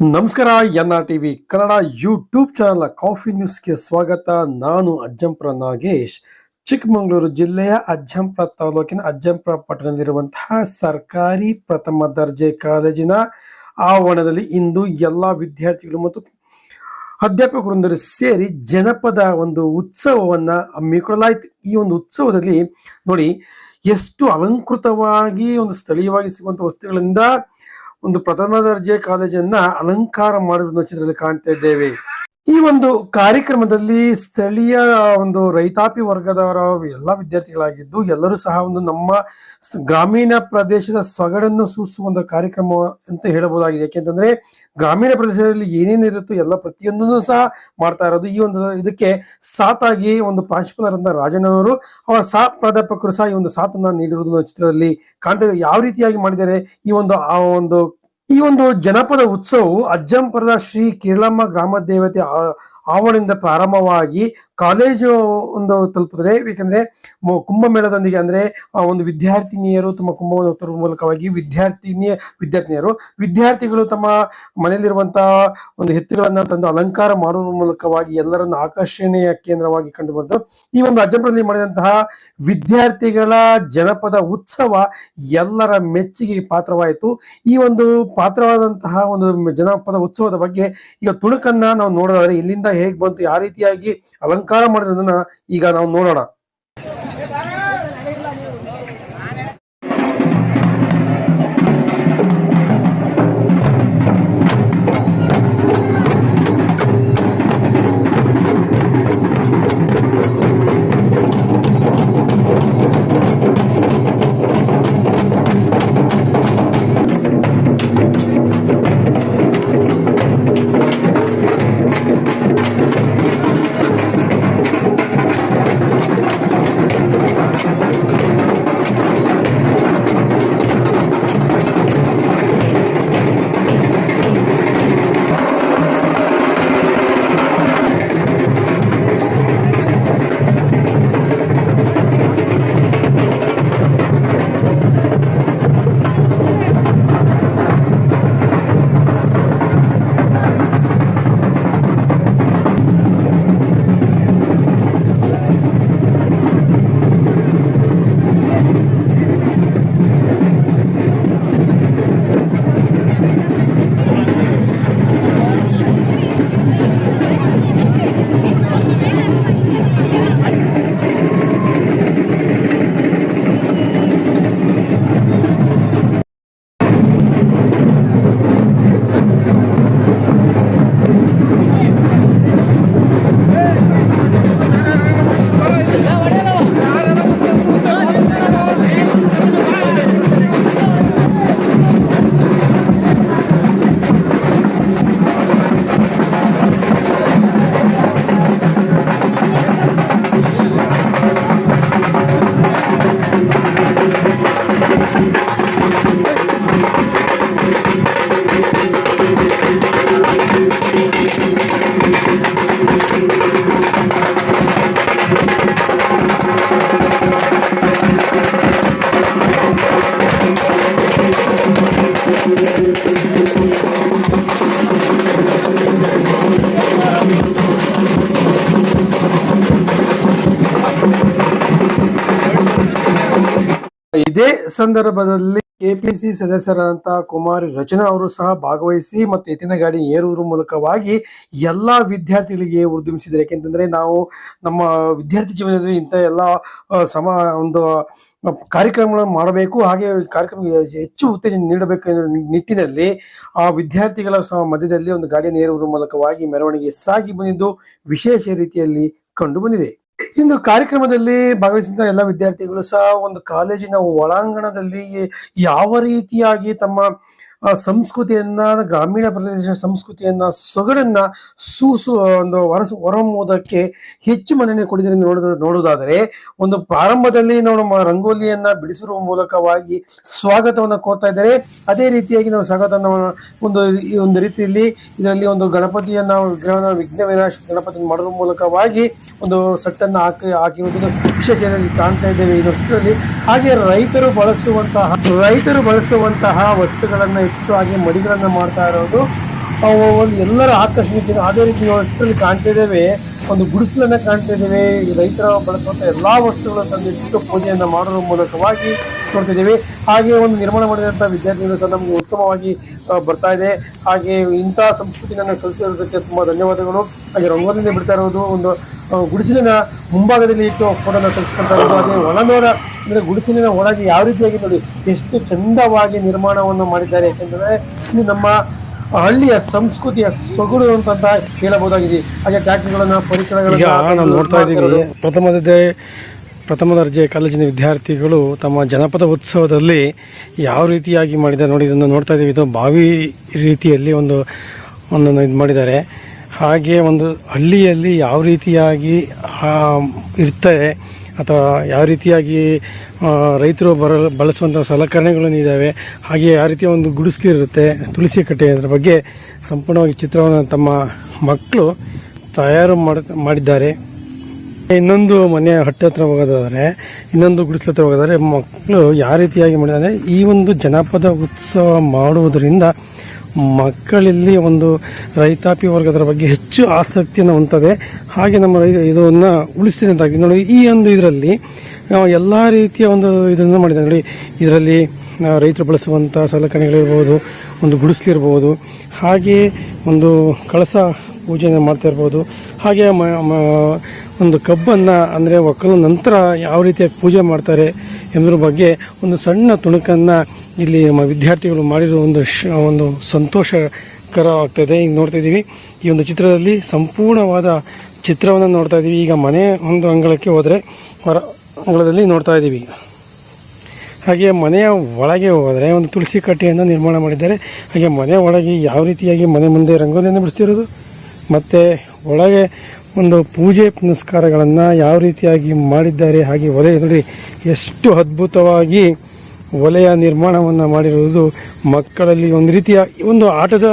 ನಮಸ್ಕಾರ N R TV Kannada YouTube channel coffee ನ್ಯೂಸ್ಗೆ ಸ್ವಾಗತ. ನಾನು ಅಜ್ಜಂಪುರ ನಾಗೇಶ್. ಚಿಕ್ಕಮಗಳೂರು ಜಿಲ್ಲೆಯ ಅಜ್ಜಂಪುರ ತಾಲೂಕಿನ ಅಜ್ಜಂಪುರ ಪಟ್ಟಣದಲ್ಲಿರುವಂತಹ ಸರ್ಕಾರಿ ಪ್ರಥಮ ದರ್ಜೆ ಕಾಲೇಜಿನ ಆವರಣದಲ್ಲಿ ಇಂದು ಎಲ್ಲ ವಿದ್ಯಾರ್ಥಿಗಳು ಮತ್ತು ಅಧ್ಯಾಪಕರೊಂದರು ಸೇರಿ ಜನಪದ ಒಂದು ಉತ್ಸವವನ್ನ ಹಮ್ಮಿಕೊಳ್ಳಲಾಯಿತು. ಈ ಒಂದು ಉತ್ಸವದಲ್ಲಿ ನೋಡಿ, ಎಷ್ಟು ಅಲಂಕೃತವಾಗಿ, ಒಂದು ಸ್ಥಳೀಯವಾಗಿ ಸಿಗುವಂಥ ವಸ್ತುಗಳಿಂದ ಒಂದು ಪ್ರಥಮ ದರ್ಜೆ ಕಾಲೇಜನ್ನ ಅಲಂಕಾರ ಮಾಡಿರೋದನ್ನ ಚಿತ್ರದಲ್ಲಿ ಕಾಣ್ತಾ ಇದ್ದೇವೆ. ಈ ಒಂದು ಕಾರ್ಯಕ್ರಮದಲ್ಲಿ ಸ್ಥಳೀಯ ಒಂದು ರೈತಾಪಿ ವರ್ಗದವರ ಎಲ್ಲ ವಿದ್ಯಾರ್ಥಿಗಳಾಗಿದ್ದು, ಎಲ್ಲರೂ ಸಹ ಒಂದು ನಮ್ಮ ಗ್ರಾಮೀಣ ಪ್ರದೇಶದ ಸೊಗಡನ್ನು ಸೂಚಿಸುವ ಒಂದು ಕಾರ್ಯಕ್ರಮ ಅಂತ ಹೇಳಬಹುದಾಗಿದೆ. ಯಾಕೆಂತಂದ್ರೆ, ಗ್ರಾಮೀಣ ಪ್ರದೇಶದಲ್ಲಿ ಏನೇನಿರುತ್ತೋ ಎಲ್ಲ ಪ್ರತಿಯೊಂದನ್ನು ಸಹ ಮಾಡ್ತಾ ಇರೋದು ಈ ಒಂದು ಇದಕ್ಕೆ ಸಾತಾಗಿ ಒಂದು ಪ್ರಾಂಶುಪಾಲರಂತ ರಾಜನವರು, ಅವರ ಸಾ ಪ್ರಾಧ್ಯಾಪಕರು ಸಹ ಈ ಒಂದು ಸಾತನ್ನ ನೀಡಿರುವುದನ್ನು ಚಿತ್ರದಲ್ಲಿ ಕಾಣ್ತೇವೆ ಯಾವ ರೀತಿಯಾಗಿ ಮಾಡಿದ್ದಾರೆ ಈ ಒಂದು, ಆ ಒಂದು ಈ ಒಂದು ಜನಪದ ಉತ್ಸವವು ಅಜ್ಜಂಪುರದ ಶ್ರೀ ಕಿರಳಮ್ಮ ಗ್ರಾಮ ದೇವತೆ ಆವರಣದಿಂದ ಪ್ರಾರಂಭವಾಗಿ ಕಾಲೇಜು ಒಂದು ತಲುಪುತ್ತದೆ. ಏಕೆಂದ್ರೆ ಕುಂಭಮೇಳದೊಂದಿಗೆ ಅಂದ್ರೆ ಒಂದು ವಿದ್ಯಾರ್ಥಿನಿಯರು ತಮ್ಮ ಕುಂಭವನ್ನು ತರುವ ಮೂಲಕವಾಗಿ ವಿದ್ಯಾರ್ಥಿನಿಯ ವಿದ್ಯಾರ್ಥಿನಿಯರು, ವಿದ್ಯಾರ್ಥಿಗಳು ತಮ್ಮ ಮನೆಯಲ್ಲಿರುವಂತಹ ಒಂದು ಹೆತ್ತುಗಳನ್ನು ತಂದು ಅಲಂಕಾರ ಮಾಡುವ ಮೂಲಕವಾಗಿ ಎಲ್ಲರನ್ನು ಆಕರ್ಷಣೆಯ ಕೇಂದ್ರವಾಗಿ ಕಂಡು ಬಂತು ಈ ಒಂದು ಅಜಂಪುರದಲ್ಲಿ ಮಾಡಿದಂತಹ ವಿದ್ಯಾರ್ಥಿಗಳ ಜನಪದ ಉತ್ಸವ ಎಲ್ಲರ ಮೆಚ್ಚುಗೆಗೆ ಪಾತ್ರವಾಯಿತು. ಈ ಒಂದು ಪಾತ್ರವಾದಂತಹ ಒಂದು ಜನಪದ ಉತ್ಸವದ ಬಗ್ಗೆ ಈಗ ತುಣುಕನ್ನ ನಾವು ನೋಡೋದಾದ್ರೆ, ಇಲ್ಲಿಂದ ಹೇಗೆ ಬಂತು, ಯಾವ ರೀತಿಯಾಗಿ ಅಲಂಕಾರ ಮಾಡಿರೋದನ್ನ ಈಗ ನಾವು ನೋಡೋಣ. ಇದೇ ಸಂದರ್ಭದಲ್ಲಿ ಕೆಪಿಸಿ ಸದಸ್ಯರಾದಂತಹ ಕುಮಾರಿ ರಚನಾ ಅವರು ಸಹ ಭಾಗವಹಿಸಿ ಮತ್ತು ಎತ್ತಿನ ಗಾಡಿ ಏರುವುದರ ಮೂಲಕವಾಗಿ ಎಲ್ಲಾ ವಿದ್ಯಾರ್ಥಿಗಳಿಗೆ ಉದ್ಯಮಿಸಿದ್ದಾರೆ ಯಾಕೆಂತಂದ್ರೆ ನಾವು ನಮ್ಮ ವಿದ್ಯಾರ್ಥಿ ಜೀವನದಲ್ಲಿ ಇಂಥ ಎಲ್ಲ ಸಮ, ಒಂದು ಕಾರ್ಯಕ್ರಮಗಳನ್ನು ಮಾಡಬೇಕು. ಹಾಗೆ ಕಾರ್ಯಕ್ರಮ ಹೆಚ್ಚು ಉತ್ತೇಜನ ನೀಡಬೇಕು ನಿಟ್ಟಿನಲ್ಲಿ ಆ ವಿದ್ಯಾರ್ಥಿಗಳ ಮಧ್ಯದಲ್ಲಿ ಒಂದು ಗಾಡಿಯನ್ನು ಏರುವುದರ ಮೂಲಕವಾಗಿ ಮೆರವಣಿಗೆ ಸಾಗಿ ಬಂದಿದ್ದು ವಿಶೇಷ ರೀತಿಯಲ್ಲಿ ಕಂಡು ಬಂದಿದೆ. ಇಂದು ಕಾರ್ಯಕ್ರಮದಲ್ಲಿ ಭಾಗವಹಿಸಿದ ಎಲ್ಲ ವಿದ್ಯಾರ್ಥಿಗಳು ಸಹ ಒಂದು ಕಾಲೇಜಿನ ಒಳಾಂಗಣದಲ್ಲಿ ಯಾವ ರೀತಿಯಾಗಿ ತಮ್ಮ ಆ, ಸಂಸ್ಕೃತಿಯನ್ನ ಗ್ರಾಮೀಣ ಪ್ರದೇಶ ಸಂಸ್ಕೃತಿಯನ್ನ ಸೊಗಡನ್ನ ಸೂಸು ಒಂದು ಹೊರಸು ಹೊರಹೊಮ್ಮುವುದಕ್ಕೆ ಹೆಚ್ಚು ಮನ್ನಣೆ ಕೊಡಿದ್ರೆ ನೋಡೋದು ನೋಡುವುದಾದರೆ ಒಂದು ಪ್ರಾರಂಭದಲ್ಲಿ ನಾವು ರಂಗೋಲಿಯನ್ನ ಬಿಡಿಸಿರುವ ಮೂಲಕವಾಗಿ ಸ್ವಾಗತವನ್ನು ಕೋರ್ತಾ ಇದ್ದಾರೆ. ಅದೇ ರೀತಿಯಾಗಿ ನಾವು ಸ್ವಾಗತವನ್ನು ಒಂದು ಈ ಒಂದು ರೀತಿಯಲ್ಲಿ ಇದರಲ್ಲಿ ಒಂದು ಗಣಪತಿಯನ್ನ ವಿಘ್ನ ವಿನಾಶ ಗಣಪತಿ ಮಾಡುವ ಮೂಲಕವಾಗಿ ಒಂದು ಸಟ್ಟನ್ನು ಹಾಕಿ ಹಾಕಿರುವುದು ವಿಶೇಷವಾಗಿ ಕಾಣ್ತಾ ಇದ್ದೇವೆ. ಈ ವರ್ಷದಲ್ಲಿ ಹಾಗೆ ರೈತರು ಬಳಸುವಂತಹ ರೈತರು ಬಳಸುವಂತಹ ವಸ್ತುಗಳನ್ನು ಇಟ್ಟು ಹಾಗೆ ಮಡಿಗಳನ್ನು ಮಾಡ್ತಾ ಇರೋದು ಒಂದು ಎಲ್ಲರ ಆಕರ್ಷಣೆಗೆ ಅದೇ ರೀತಿ ನಾವು ಚಿತ್ರದಲ್ಲಿ ಕಾಣ್ತಾ ಇದ್ದೇವೆ. ಒಂದು ಗುಡಿಸಲನ್ನು ಕಾಣ್ತಾ ಇದ್ದೇವೆ. ರೈತರ ಬಳಸುವಂಥ ಎಲ್ಲಾ ವಸ್ತುಗಳನ್ನು ತಂದಿಟ್ಟು ಪೂಜೆಯನ್ನು ಮಾಡೋದ್ರ ಮೂಲಕವಾಗಿ ನೋಡ್ತಾ ಇದ್ದೇವೆ. ಹಾಗೆ ಒಂದು ನಿರ್ಮಾಣ ಮಾಡಿದಂಥ ವಿದ್ಯಾರ್ಥಿಗಳು ಸಹ ನಮಗೆ ಉತ್ತಮವಾಗಿ ಬರ್ತಾ ಇದೆ. ಹಾಗೆ ಇಂಥ ಸಂಸ್ಕೃತಿಯನ್ನು ಕಲಿಸಿರೋದಕ್ಕೆ ತುಂಬ ಧನ್ಯವಾದಗಳು. ಹಾಗೆ ರಂಗೋಲಿಯಿಂದ ಬಿಡ್ತಾ ಇರೋದು ಒಂದು ಗುಡಿಸಿನ ಗುಡಿಸಲಿನ ಮುಂಭಾಗದಲ್ಲಿ ಇಟ್ಟು ಫೋಟೋನ ಕಲಿಸ್ಕೊಳ್ತಾ ಇರೋದು. ಹಾಗೆ ಒಳನೋರ ಅಂದರೆ ಗುಡಿಸಲಿನ ಒಳಗೆ ಯಾವ ರೀತಿಯಾಗಿ ನೋಡಿ ಎಷ್ಟು ಚಂದವಾಗಿ ನಿರ್ಮಾಣವನ್ನು ಮಾಡಿದ್ದಾರೆ. ಯಾಕೆಂದರೆ ಇದು ನಮ್ಮ ಹಳ್ಳಿಯ ಸಂಸ್ಕೃತಿಯ ಸೊಗಡು ಅಂತ ಹೇಳಬಹುದಾಗಿದೆ ಹಾಗೆ ಟ್ಯಾಕ್ಟ್ರಿಗಳನ್ನು ಪರಿಕರಗಳನ್ನು ನೋಡ್ತಾ ಇದ್ದೀವಿ ಪ್ರಥಮ ಪ್ರಥಮ ದರ್ಜೆ ಕಾಲೇಜಿನ ವಿದ್ಯಾರ್ಥಿಗಳು ತಮ್ಮ ಜನಪದ ಉತ್ಸವದಲ್ಲಿ ಯಾವ ರೀತಿಯಾಗಿ ಮಾಡಿದ್ದಾರೆ ನೋಡಿ, ಇದನ್ನು ನೋಡ್ತಾ ಇದ್ದೀವಿ. ಇದು ಬಾವಿ ರೀತಿಯಲ್ಲಿ ಒಂದು ಒಂದನ್ನು ಇದು ಮಾಡಿದ್ದಾರೆ. ಹಾಗೆ ಒಂದು ಹಳ್ಳಿಯಲ್ಲಿ ಯಾವ ರೀತಿಯಾಗಿ ಇರ್ತದೆ ಅಥವಾ ಯಾವ ರೀತಿಯಾಗಿ ರೈತರು ಬರ ಬಳಸುವಂಥ ಸಲಕರಣೆಗಳನ್ನು ಇದ್ದಾವೆ ಹಾಗೆ ಯಾವ ರೀತಿಯ ಒಂದು ಗುಡಿಸ್ಲು ಇರುತ್ತೆ ತುಳಸಿ ಕಟ್ಟೆ ಅದರ ಬಗ್ಗೆ ಸಂಪೂರ್ಣವಾಗಿ ಚಿತ್ರವನ್ನು ತಮ್ಮ ಮಕ್ಕಳು ತಯಾರು ಮಾಡಿ, ಮಾಡಿದ್ದಾರೆ. ಇನ್ನೊಂದು ಮನೆ ಹಟ್ಟಿ ಹತ್ರ ಹೋಗೋದಾದರೆ, ಇನ್ನೊಂದು ಗುಡಿಸ್ಲ ಹತ್ರ ಹೋಗೋದಾದ್ರೆ ಮಕ್ಕಳು ಯಾವ ರೀತಿಯಾಗಿ ಮಾಡಿದ್ದಾರೆ ಈ ಒಂದು ಜನಪದ ಉತ್ಸವ ಮಾಡುವುದರಿಂದ ಮಕ್ಕಳಲ್ಲಿ ಒಂದು ರೈತಾಪಿ ವರ್ಗದ ಬಗ್ಗೆ ಹೆಚ್ಚು ಆಸಕ್ತಿಯನ್ನು ಉಂಟದೆ ಹಾಗೆ ನಮ್ಮ ರೈ, ಇದನ್ನು ಉಳಿಸ್ತೀನಿ ಅಂತ ನೋಡಿ, ಈ ಒಂದು ಇದರಲ್ಲಿ ಎಲ್ಲ ರೀತಿಯ ಒಂದು ಇದನ್ನು ಮಾಡಿದ್ದಾರೆ. ನೋಡಿ, ಇದರಲ್ಲಿ ರೈತರು ಬಳಸುವಂಥ ಸಲಕರಣೆಗಳಿರ್ಬೋದು ಒಂದು ಗುಡಿಸ್ಲಿರ್ಬೋದು ಹಾಗೆ ಒಂದು ಕಳಸ ಪೂಜೆಯನ್ನು ಮಾಡ್ತಾ ಇರ್ಬೋದು, ಹಾಗೆ ಒಂದು ಕಬ್ಬನ್ನು ಅಂದರೆ ಒಕ್ಕಲು ನಂತರ ಯಾವ ರೀತಿಯಾಗಿ ಪೂಜೆ ಮಾಡ್ತಾರೆ ಎಂಬುದ್ರ ಬಗ್ಗೆ ಒಂದು ಸಣ್ಣ ತುಣುಕನ್ನು ಇಲ್ಲಿ ನಮ್ಮ ವಿದ್ಯಾರ್ಥಿಗಳು ಮಾಡಿರೋ ಒಂದು ಶ, ಒಂದು ಸಂತೋಷಕರವಾಗ್ತದೆ. ಈಗ ನೋಡ್ತಾ ಇದ್ದೀವಿ. ಈ ಒಂದು ಚಿತ್ರದಲ್ಲಿ ಸಂಪೂರ್ಣವಾದ ಚಿತ್ರವನ್ನು ನೋಡ್ತಾ ಇದ್ದೀವಿ. ಈಗ ಮನೆ ಒಂದು ಅಂಗಳಕ್ಕೆ ಹೋದರೆ ಹೊರ ಅಂಗಳದಲ್ಲಿ ನೋಡ್ತಾ ಇದ್ದೀವಿ. ಹಾಗೆ ಮನೆಯ ಒಳಗೆ ಹೋದರೆ ಒಂದು ತುಳಸಿ ಕಟ್ಟೆಯನ್ನು ನಿರ್ಮಾಣ ಮಾಡಿದ್ದಾರೆ. ಹಾಗೆ ಮನೆ ಒಳಗೆ ಯಾವ ರೀತಿಯಾಗಿ ಮನೆ ಮುಂದೆ ರಂಗೋಲಿಯನ್ನು ಬಿಡಿಸ್ತಿರೋದು? ಮತ್ತು ಒಳಗೆ ಒಂದು ಪೂಜೆ ಪುನಸ್ಕಾರಗಳನ್ನು ಯಾವ ರೀತಿಯಾಗಿ ಮಾಡಿದ್ದಾರೆ ಹಾಗೆ ಒಲೆ ನೋಡಿ ಎಷ್ಟು ಅದ್ಭುತವಾಗಿ ಒಲೆಯ ನಿರ್ಮಾಣವನ್ನು ಮಾಡಿರುವುದು ಮಕ್ಕಳಲ್ಲಿ ಒಂದು ರೀತಿಯ ಒಂದು ಆಟದ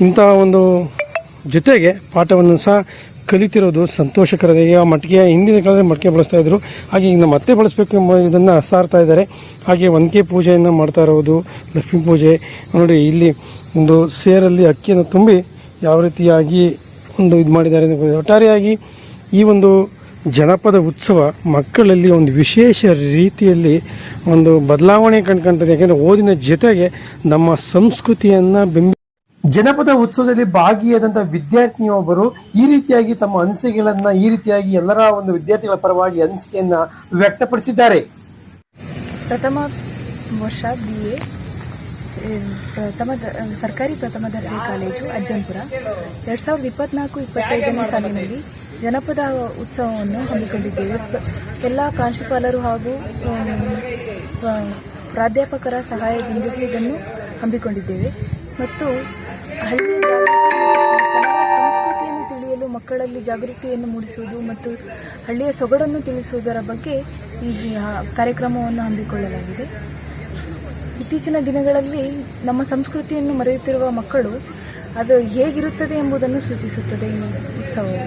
ಇಂತಹ ಒಂದು ಜೊತೆಗೆ ಪಾಠವನ್ನು ಸಹ ಕಲಿತಿರೋದು ಸಂತೋಷಕರ ಈಗ ಮಟ್ಟಿಗೆ ಹಿಂದಿನ ಕಾಲದಲ್ಲಿ ಮಟ್ಟಿಗೆ ಬಳಸ್ತಾ ಇದ್ದರು ಹಾಗೆ ಈಗ ಮತ್ತೆ ಬಳಸಬೇಕು ಎಂಬ ಇದನ್ನು ಸಾರ್ತಾ ಇದ್ದಾರೆ. ಹಾಗೆ ಒನಕೆ ಪೂಜೆಯನ್ನು ಮಾಡ್ತಾ ಇರೋದು, ಲಕ್ಷ್ಮೀ ಪೂಜೆ. ನೋಡಿ, ಇಲ್ಲಿ ಒಂದು ಸೇರಲ್ಲಿ ಅಕ್ಕಿಯನ್ನು ತುಂಬಿ ಯಾವ ರೀತಿಯಾಗಿ ಒಂದು ಇದು ಮಾಡಿದ್ದಾರೆ ಒಟ್ಟಾರೆಯಾಗಿ ಈ ಒಂದು ಜನಪದ ಉತ್ಸವ ಮಕ್ಕಳಲ್ಲಿ ಒಂದು ವಿಶೇಷ ರೀತಿಯಲ್ಲಿ ಒಂದು ಬದಲಾವಣೆ ಕಂಡ್ಕೊಂತದೆ ಯಾಕೆಂದರೆ ಓದಿನ ಜೊತೆಗೆ ನಮ್ಮ ಸಂಸ್ಕೃತಿಯನ್ನು ಬೆಂಬಿ ಜನಪದ ಉತ್ಸವದಲ್ಲಿ ಭಾಗಿಯಾದಂಥ ವಿದ್ಯಾರ್ಥಿನಿಯೊಬ್ಬರು ಈ ರೀತಿಯಾಗಿ ತಮ್ಮ ಅನಿಸಿಕೆಗಳನ್ನ ಈ ರೀತಿಯಾಗಿ ಎಲ್ಲರ ಒಂದು ವಿದ್ಯಾರ್ಥಿಗಳ ಪರವಾಗಿ ಅನಿಸಿಕೆಯನ್ನು ವ್ಯಕ್ತಪಡಿಸಿದ್ದಾರೆ. ಪ್ರಥಮ ವರ್ಷ ಬಿ ಎ ಪ್ರಥಮ ಸರ್ಕಾರಿ ಪ್ರಥಮ ದರ್ಜೆ ಕಾಲೇಜು ಅಜ್ಜಂಪುರ. ಎರಡು ಸಾವಿರದ ಇಪ್ಪತ್ನಾಲ್ಕು, ಇಪ್ಪತ್ತೈದನೇ ಸಾಲಿನಲ್ಲಿ ಜನಪದ ಉತ್ಸವವನ್ನು ಹಮ್ಮಿಕೊಂಡಿದ್ದೇವೆ. ಎಲ್ಲ ಪ್ರಾಂಶುಪಾಲರು ಹಾಗೂ ಪ್ರಾಧ್ಯಾಪಕರ ಸಹಾಯದೊಂದಿಗೆ ಇದನ್ನು ಹಮ್ಮಿಕೊಂಡಿದ್ದೇವೆ. ಮತ್ತು ಹಳ್ಳಿಯ ಸಂಸ್ಕೃತಿಯನ್ನು ತಿಳಿಯಲು ಮಕ್ಕಳಲ್ಲಿ ಜಾಗೃತಿಯನ್ನು ಮೂಡಿಸುವುದು ಮತ್ತು ಹಳ್ಳಿಯ ಸೊಗಡನ್ನು ತಿಳಿಸುವುದರ ಬಗ್ಗೆ ಈ ಕಾರ್ಯಕ್ರಮವನ್ನು ಹಮ್ಮಿಕೊಳ್ಳಲಾಗಿದೆ. ಇತ್ತೀಚಿನ ದಿನಗಳಲ್ಲಿ ನಮ್ಮ ಸಂಸ್ಕೃತಿಯನ್ನು ಮರೆಯುತ್ತಿರುವ ಮಕ್ಕಳು ಅದು ಹೇಗಿರುತ್ತದೆ ಎಂಬುದನ್ನು ಸೂಚಿಸುತ್ತದೆ ಈ ಉತ್ಸವವು.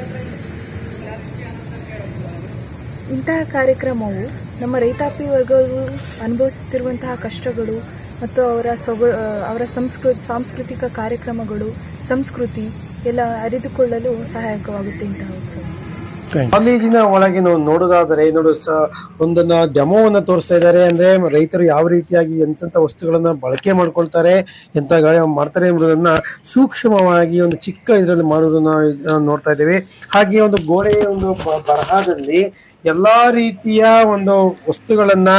ಇಂತಹ ಕಾರ್ಯಕ್ರಮವು ನಮ್ಮ ರೈತಾಪಿ ವರ್ಗವು ಅನುಭವಿಸುತ್ತಿರುವಂತಹ ಕಷ್ಟಗಳು ಮತ್ತು ಅವರ ಸೊಗ ಅವರ ಸಂಸ್ಕೃತಿ ಸಾಂಸ್ಕೃತಿಕ ಕಾರ್ಯಕ್ರಮಗಳು, ಸಂಸ್ಕೃತಿ ಎಲ್ಲ ಅರಿತುಕೊಳ್ಳಲು ಸಹಾಯಕವಾಗುತ್ತೆ ಇಂತಹ ಕಾಲೇಜಿನ ಒಳಗೆ ನಾವು ನೋಡೋದಾದರೆ, ನೋಡು ಒಂದನ್ನ ಡೆಮೋವನ್ನ ತೋರಿಸ್ತಾ ಇದ್ದಾರೆ ಅಂದ್ರೆ ರೈತರು ಯಾವ ರೀತಿಯಾಗಿ ಎಂತೆಂಥ ವಸ್ತುಗಳನ್ನು ಬಳಕೆ ಮಾಡ್ಕೊಳ್ತಾರೆ, ಎಂಥ ಗಾಳಿ ಮಾಡ್ತಾರೆ ಎಂಬುದನ್ನ ಸೂಕ್ಷ್ಮವಾಗಿ ಒಂದು ಚಿಕ್ಕ ಇದರಲ್ಲಿ ಮಾಡೋದನ್ನು ನೋಡ್ತಾ ಇದ್ದೇವೆ. ಹಾಗೆ ಒಂದು ಗೋಡೆಯ ಒಂದು ಬರಹದಲ್ಲಿ ಎಲ್ಲಾ ರೀತಿಯ ಒಂದು ವಸ್ತುಗಳನ್ನ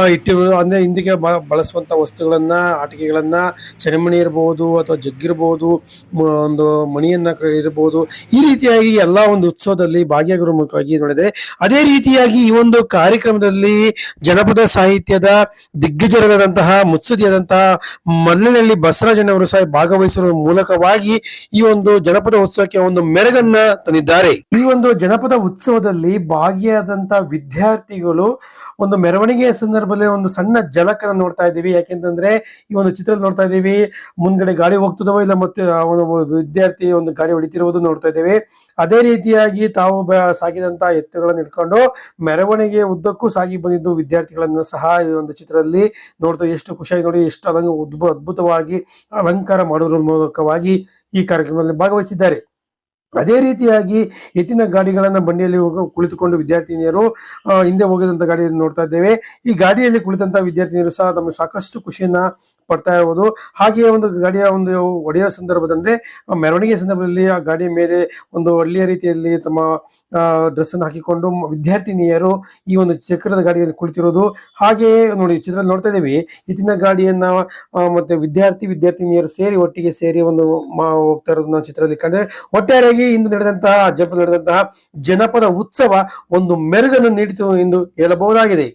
ಇಟ್ಟಿರುವುದು ಅಂದ್ರೆ ಹಿಂದಿಗೆ ಬ- ಬಳಸುವಂತ ವಸ್ತುಗಳನ್ನ, ಆಟಿಕೆಗಳನ್ನ ಚಣಿಮಣಿ ಇರಬಹುದು ಅಥವಾ ಜಗ್ಗಿರ್ಬೋದು ಒಂದು ಮಣಿಯನ್ನ ಇರಬಹುದು ಈ ರೀತಿಯಾಗಿ ಎಲ್ಲಾ ಒಂದು ಉತ್ಸವದಲ್ಲಿ ಭಾಗಿಯಾಗಿರುವ ನೋಡಿದರೆ, ಅದೇ ರೀತಿಯಾಗಿ ಈ ಒಂದು ಕಾರ್ಯಕ್ರಮದಲ್ಲಿ ಜನಪದ ಸಾಹಿತ್ಯದ ದಿಗ್ಗಜರಾದಂತಹ ಮುತ್ಸದಿಯಾದಂತಹ ಮಲ್ಲಿನಹಳ್ಳಿ ಬಸವರಾಜನವರು ಸಹ ಭಾಗವಹಿಸುವ ಮೂಲಕವಾಗಿ ಈ ಒಂದು ಜನಪದ ಉತ್ಸವಕ್ಕೆ ಒಂದು ಮೆರಗನ್ನ ತಂದಿದ್ದಾರೆ. ಈ ಒಂದು ಜನಪದ ಉತ್ಸವದಲ್ಲಿ ಭಾಗಿಯಾದಂತಹ ವಿದ್ಯಾರ್ಥಿಗಳು ಒಂದು ಮೆರವಣಿಗೆಯ ಸಂದರ್ಭ ಸಂದರ್ಭದಲ್ಲಿ ಒಂದು ಸಣ್ಣ ಜಲಕನ ನೋಡ್ತಾ ಇದ್ದೀವಿ. ಯಾಕೆಂತಂದ್ರೆ ಈ ಒಂದು ಚಿತ್ರದಲ್ಲಿ ನೋಡ್ತಾ ಇದ್ದೀವಿ. ಮುಂದ್ಗಡೆ ಗಾಡಿ ಹೋಗ್ತದವೋ ಇಲ್ಲ ಮತ್ತೆ ವಿದ್ಯಾರ್ಥಿ ಒಂದು ಗಾಡಿ ಹೊಡಿತಿರುವುದು ನೋಡ್ತಾ ಇದ್ದೇವೆ. ಅದೇ ರೀತಿಯಾಗಿ ತಾವು ಸಾಗಿದಂತಹ ಸಾಗಿದಂತ ಎತ್ತುಗಳನ್ನು ಇಟ್ಕೊಂಡು ಮೆರವಣಿಗೆ ಉದ್ದಕ್ಕೂ ಸಾಗಿ ಬಂದಿದ್ದು ವಿದ್ಯಾರ್ಥಿಗಳನ್ನು ಸಹ ಈ ಒಂದು ಚಿತ್ರದಲ್ಲಿ ನೋಡ್ತಾ, ಎಷ್ಟು ಖುಷಿಯಾಗಿ ನೋಡಿ, ಎಷ್ಟು ಅದ್ಭುತವಾಗಿ ಅಲಂಕಾರ ಮಾಡುವುದರ ಮೂಲಕವಾಗಿ ಈ ಕಾರ್ಯಕ್ರಮದಲ್ಲಿ ಭಾಗವಹಿಸಿದ್ದಾರೆ. ಅದೇ ರೀತಿಯಾಗಿ ಎತ್ತಿನ ಗಾಡಿಗಳನ್ನು ಬಂಡಿಯಲ್ಲಿ ಹೋಗ- ಕುಳಿತುಕೊಂಡು ವಿದ್ಯಾರ್ಥಿನಿಯರು ಹಿಂದೆ ಹೋಗಿದಂಥ ಗಾಡಿಯನ್ನು ನೋಡ್ತಾ ಇದ್ದೇವೆ. ಈ ಗಾಡಿಯಲ್ಲಿ ಕುಳಿತಂತ ವಿದ್ಯಾರ್ಥಿನಿಯರು ಸಹ ತಮಗೆ ಸಾಕಷ್ಟು ಖುಷಿಯನ್ನ ಪಡ್ತಾ ಇರುವುದು ಹಾಗೆಯೇ ಒಂದು ಗಾಡಿಯ ಒಂದು ಒಡೆಯುವ ಸಂದರ್ಭದಂದ್ರೆ ಮೆರವಣಿಗೆ ಸಂದರ್ಭದಲ್ಲಿ ಆ ಗಾಡಿಯ ಮೇಲೆ ಒಂದು ಒಳ್ಳೆಯ ರೀತಿಯಲ್ಲಿ ತಮ್ಮ ಡ್ರೆಸ್ ಅನ್ನು ಹಾಕಿಕೊಂಡು ವಿದ್ಯಾರ್ಥಿನಿಯರು ಈ ಒಂದು ಚಕ್ರದ ಗಾಡಿಯಲ್ಲಿ ಕುಳಿತಿರೋದು ಹಾಗೆಯೇ ನೋಡಿ, ಚಿತ್ರದಲ್ಲಿ ನೋಡ್ತಾ ಇದ್ದೀವಿ. ಇತ್ತಿನ ಗಾಡಿಯನ್ನ ಮತ್ತೆ ವಿದ್ಯಾರ್ಥಿ, ವಿದ್ಯಾರ್ಥಿನಿಯರು ಸೇರಿ ಒಟ್ಟಿಗೆ ಸೇರಿ ಒಂದು ಮಾ- ಹೋಗ್ತಾ ಇರೋದು ನಾವು ಚಿತ್ರದಲ್ಲಿ ಕಂಡ್ರೆ ಒಟ್ಟಾರೆಯಾಗಿ ಇಂದು ನಡೆದಂತಹ ಜಪ ನಡೆದಂತಹ ಜನಪದ ಉತ್ಸವ ಒಂದು ಮೆರುಗನ್ನು ನೀಡಿತು ಎಂದು ಹೇಳಬಹುದಾಗಿದೆ.